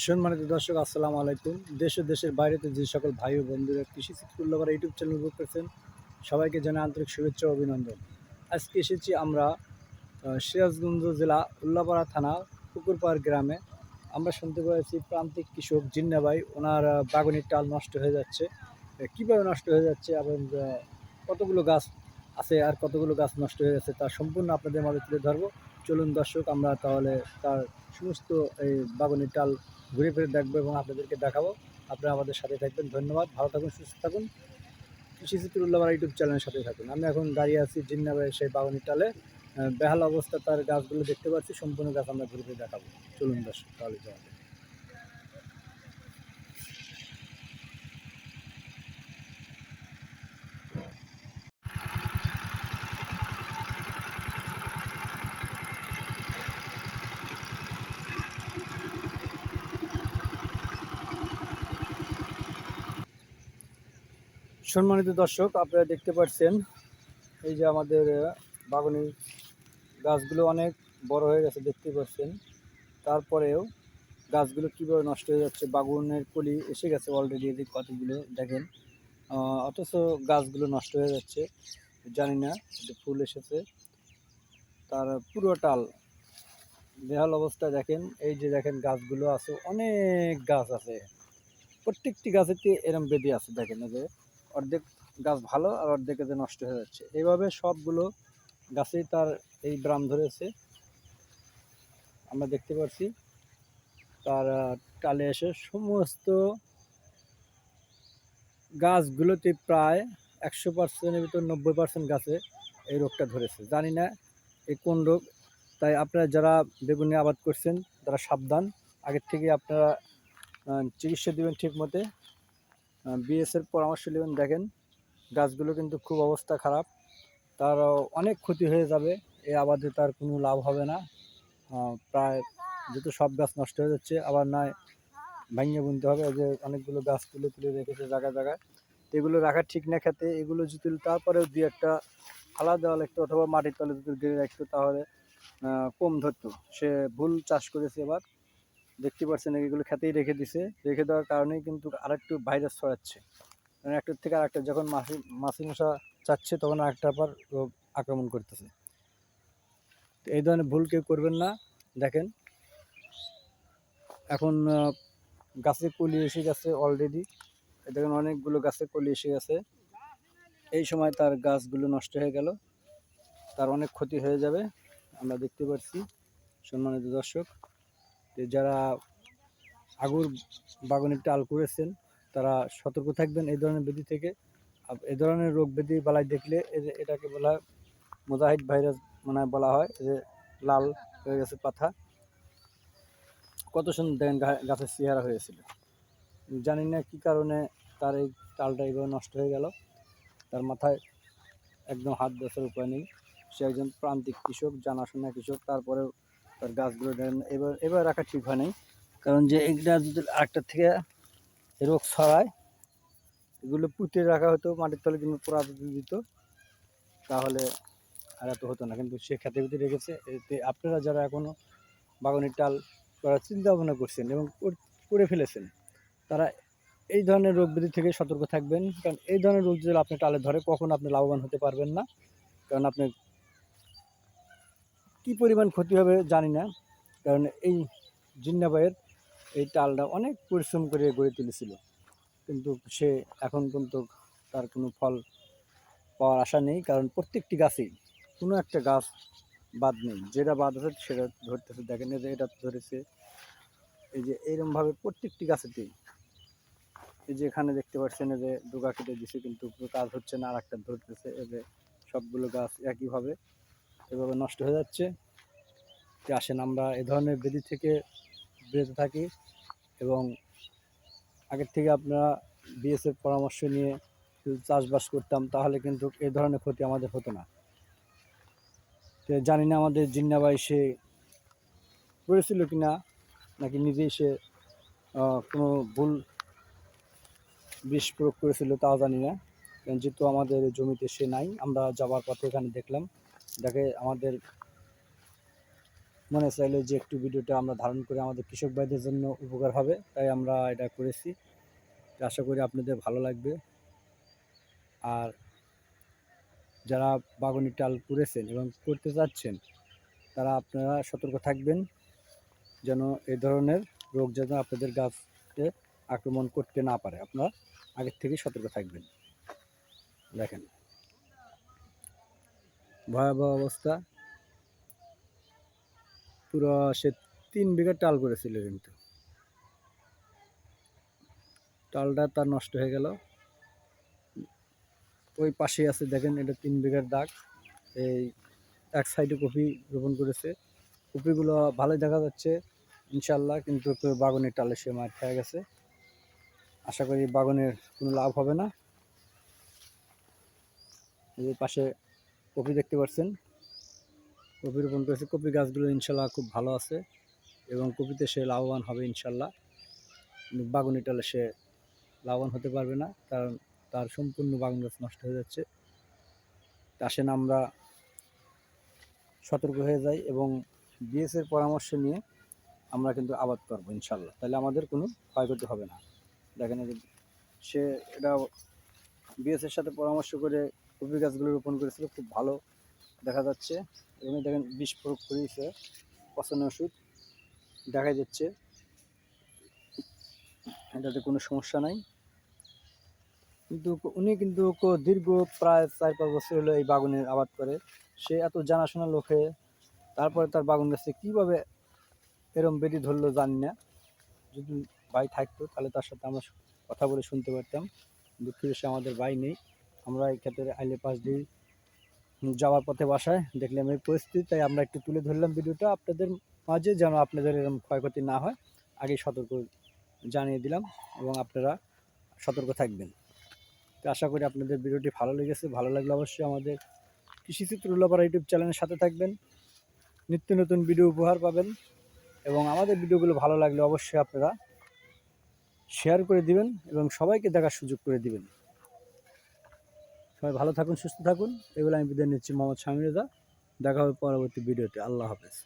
সম্মানিত দর্শক, আসসালামু আলাইকুম। দেশ ও দেশের বাইরেতে যে সকল ভাই ও বন্ধুরা কৃষি চিত্রুল্লাবার ইউটিউব চ্যানেল বুক করছেন, সবাইকে জানাই আন্তরিক শুভেচ্ছা ও অভিনন্দন। আজকে এসেছি আমরা সিরাজগঞ্জ জেলা উল্লাপাড়া থানা, পুকুরপাড় গ্রামে। আমরা শুনতে পেয়েছি প্রান্তিক কৃষক জিন্নাবাই, ওনার বাগানের টাল নষ্ট হয়ে যাচ্ছে। কীভাবে নষ্ট হয়ে যাচ্ছে এবং কতগুলো গাছ আছে আর কতগুলো গাছ নষ্ট হয়ে গেছে তার সম্পূর্ণ আপনাদের মাঝে তুলে ধরবো। চলুন দর্শক, আমরা তাহলে তার সমস্ত এই বাগানের টাল ঘুরে ফিরে দেখব এবং আপনাদেরকে দেখাবো। আপনারা আমাদের সাথে থাকবেন। ধন্যবাদ। ভালো থাকুন, সুস্থ থাকুন। কৃষি চিত্রুল্লাহ ইউটিউব চ্যানেলের সাথে থাকুন। আমি এখন দাঁড়িয়ে আছি জিন্নাবাইয়ের সেই বাগানের টালে। বেহাল অবস্থা তার গাছগুলো দেখতে পাচ্ছি। সম্পূর্ণ গাছ আমরা ঘুরে ফিরে দেখাবো। চলুন দর্শক, তাহলে যাওয়া সম্মানিত দর্শক, আপনারা দেখতে পাচ্ছেন, এই যে আমাদের বাগানের গাছগুলো অনেক বড় হয়ে গেছে, দেখতে পাচ্ছেন। তারপরেও গাছগুলো কীভাবে নষ্ট হয়ে যাচ্ছে, বাগুনের কলি এসে গেছে অলরেডি এদিক কতগুলো দেখেন। অথচ গাছগুলো নষ্ট হয়ে যাচ্ছে, জানি না ফুল এসেছে। তার পুরো টাল, বেহাল অবস্থা দেখেন, এই যে দেখেন গাছগুলো আছে, অনেক গাছ আছে। প্রত্যেকটি গাছেতে এরম বেদি আছে, দেখেন যে। অর্ধেক গাছ ভালো আর অর্ধেকে যে নষ্ট হয়ে যাচ্ছে। এইভাবে সবগুলো গাছেই তার এই ব্রাম ধরেছে। আমরা দেখতে পাচ্ছি তার টালে এসে সমস্ত গাছগুলোতে প্রায় একশো পার্সেন্টের ভিতর নব্বই পার্সেন্ট গাছে এই রোগটা ধরেছে। জানি না এই কোন রোগ, তাই আপনারা যারা বেগুনি আবাদ করছেন, তারা সাবধান। আগের থেকে আপনারা চিকিৎসা দেবেন ঠিক মতে বিএসের পরামর্শ নেবেন, দেখেন। গাছগুলো কিন্তু খুব অবস্থা খারাপ। তার অনেক ক্ষতি হয়ে যাবে। এই আবাদে তার কোনো লাভ হবে না। প্রায় যেহেতু সব গাছ নষ্ট হয়ে যাচ্ছে, আবার নয় ভাঙিয়ে বুনতে হবে। যে অনেকগুলো গাছ তুলে তুলে রেখেছে জায়গায় জায়গায়। এগুলো রাখা ঠিক না খেতে। এগুলো যদি তারপরেও দুই একটা ফালা দেওয়া লাগতো অথবা মাটির তলে যদি গিরে রাখতো, তাহলে কম ধরতো। সে ভুল চাষ করেছে এবার। দেখতে পাচ্ছেন এগুলো খেতেই রেখে দিছে। রেখে দেওয়ার কারণেই কিন্তু আরেকটু ভাইরাস ছড়াচ্ছে। মানে একটার থেকে আরেকটা, যখন মাছি মাছি মশা চাচ্ছে, তখন আরেকটার পর রোগ আক্রমণ করতেছে। এই ধরনের ভুল কেউ করবেন না। দেখেন, এখন গাছে কলি এসে গেছে অলরেডি দেখেন, অনেকগুলো গাছে কলি এসে গেছে। এই সময় তার গাছগুলো নষ্ট হয়ে গেল। তার অনেক ক্ষতি হয়ে যাবে। আমরা দেখতে পাচ্ছি সম্মানিত দর্শক যারা আগুর বাগানের টাল করেছেন, তারা সতর্ক থাকবেন এই ধরনের ব্যাধি থেকে। এই ধরনের রোগ ব্যাধি বালাই দেখলে যে এটাকে বলা হয় মোজাহিদ ভাইরাস মানে বলা হয় যে লাল হয়ে গেছে পাতা কত সুন্দর দেখেন গাছের চেহারা হয়েছিল। জানি না কী কারণে তার এই টালটা এইভাবে নষ্ট হয়ে গেল। তার মাথায় একদম হাত বসার উপায় নেই। সে একজন প্রান্তিক কৃষক, জানাশোনা কৃষক, তারপরেও তার গাছগুলো দেখেন, এবার এবার রাখা ঠিক হয় নাই। কারণ যে এইটা যদি আরেকটার থেকে রোগ ছড়ায়, এগুলো পুঁতে রাখা হতো, মাটির তলে কিন্তু পোড়া দিত, তাহলে আর এত হতো না। কিন্তু সে খেতে খেতে রেখেছে, এতে আপনারা যারা এখনও বাগানের টাল করার চিন্তা ভাবনা করছেন এবং করে ফেলেছেন, তারা এই ধরনের রোগ ব্যাধি থেকে সতর্ক থাকবেন। কারণ এই ধরনের রোগ যদি আপনি টালে ধরে, কখন আপনি লাভবান হতে পারবেন না। কারণ আপনি কী পরিমাণ ক্ষতি হবে জানি না। কারণ এই জিন্নাবাইয়ের এই টালটা অনেক পরিশ্রম করে গড়ে তুলেছিল। কিন্তু সে এখন পর্যন্ত তার কোনো ফল পাওয়ার আশা নেই। কারণ প্রত্যেকটি গাছেই কোনো একটা গাছ বাদ নেই। যেটা বাদ আছে সেটা ধরতেছে। দেখেন যে এটা ধরেছে। এই যে এইরকমভাবে প্রত্যেকটি গাছেতেই এই যে এখানে দেখতে পাচ্ছেন যে ডোকা কেটে দিছে, কিন্তু কোনো কাজ হচ্ছে না। আর একটা ধরতেছে যে সবগুলো গাছ একইভাবে এভাবে নষ্ট হয়ে যাচ্ছে। তো আসেন, আমরা এ ধরনের বেদি থেকে বিরত থাকি এবং আগের থেকে আপনারা বিএসএফ পরামর্শ নিয়ে চাষবাস করতাম, তাহলে কিন্তু এ ধরনের ক্ষতি আমাদের হতো না। তো জানি না আমাদের জিন্নাবাই সে করেছিল কি না নাকি নিজেই সে কোনো ভুল বিষ প্রয়োগ করেছিল, তাও জানি না। যেহেতু আমাদের জমিতে সে নাই, আমরা যাওয়ার পথে এখানে দেখলাম। দেখে আমাদের মনে চাইলো যে একটু ভিডিওটা আমরা ধারণ করে আমাদের কৃষক ভাইদের জন্য উপকার হবে, তাই আমরা এটা করেছি। আশা করি আপনাদের ভালো লাগবে। আর যারা বাগানি টাল করেছেন এবং করতে চাচ্ছেন, তারা আপনারা সতর্ক থাকবেন, যেন এ ধরনের রোগ যেন আপনাদের গাছকে আক্রমণ করতে না পারে। আপনারা আগের থেকেই সতর্ক থাকবেন। দেখেন, ভয়াবহ অবস্থা। পুরো সে তিন বিঘা টাল করেছিল কিন্তু। টালটা তার নষ্ট হয়ে গেল। ওই পাশেই আছে, দেখেন, এটা তিন বিঘার দাগ। এই এক সাইডে কপি রোপণ করেছে। কপিগুলো ভালোই দেখা যাচ্ছে ইনশাল্লাহ কিন্তু বাগানের টালে সে মার খেয়ে গেছে। আশা করি বাগানের কোনো লাভ হবে না। এই পাশে কপি দেখতে পাচ্ছেন। কপি রোপণ করেছে কপি গাছগুলো ইনশাল্লাহ খুব ভালো আছে এবং কপিতে সে লাভবান হবে ইনশাল্লাহ। কিন্তু বাগুনি টালে সে লাভবান হতে পারবে না কারণ তার সম্পূর্ণ বাগুন গাছ নষ্ট হয়ে যাচ্ছে। আসেন আমরা সতর্ক হয়ে যাই এবং বিএসের পরামর্শ নিয়ে আমরা কিন্তু আবাদ করব ইনশাল্লাহ। তাহলে আমাদের কোনো ক্ষয়ক্ষতি হবে না। দেখেন সে এটা বিএসের সাথে পরামর্শ করে কপি গাছগুলো রোপণ করেছিল, খুব ভালো দেখা যাচ্ছে। এই দেখেন বিষ প্রয়োগ করেছে পছন্দ ওষুধ দেখা যাচ্ছে। এটাতে কোনো সমস্যা নাই। কিন্তু উনি কিন্তু দীর্ঘ প্রায় চার পাঁচ বছর হলো এই বাগানের আবাদ করে। সে এত জানাশোনা লোকে, তারপরে তার বাগান গাছে। কীভাবে এরম বেদি ধরলো জানি না। যদি ভাই থাকতো, তাহলে তার সাথে আমরা কথা বলে শুনতে পারতাম। দুঃখের সে আমাদের ভাই নেই। আমরা এই ক্ষেত্রে আইলে পাশ দিয়ে যাওয়ার পথে বাসায় দেখলাম এই পরিস্থিতি, তাই আমরা একটু তুলে ধরলাম ভিডিওটা আপনাদের মাঝে যেন আপনাদের এরকম ক্ষয়ক্ষতি না হয়। আগে সতর্ক জানিয়ে দিলাম এবং আপনারা সতর্ক থাকবেন। তো আশা করি আপনাদের ভিডিওটি ভালো লেগেছে। ভালো লাগলে অবশ্যই আমাদের কৃষিচিত্র উল্লাপাড়া ইউটিউব চ্যানেলের সাথে থাকবেন। নিত্য নতুন ভিডিও উপহার পাবেন এবং আমাদের ভিডিওগুলো ভালো লাগলে অবশ্যই আপনারা শেয়ার করে দিবেন এবং সবাইকে দেখার সুযোগ করে দিবেন। সবাই ভালো থাকুন, সুস্থ থাকুন। এগুলো আমি বিদায় নিচ্ছি মোহাম্মদ রেজা দেখা হবে পরবর্তী ভিডিওতে। আল্লাহ হাফেজ।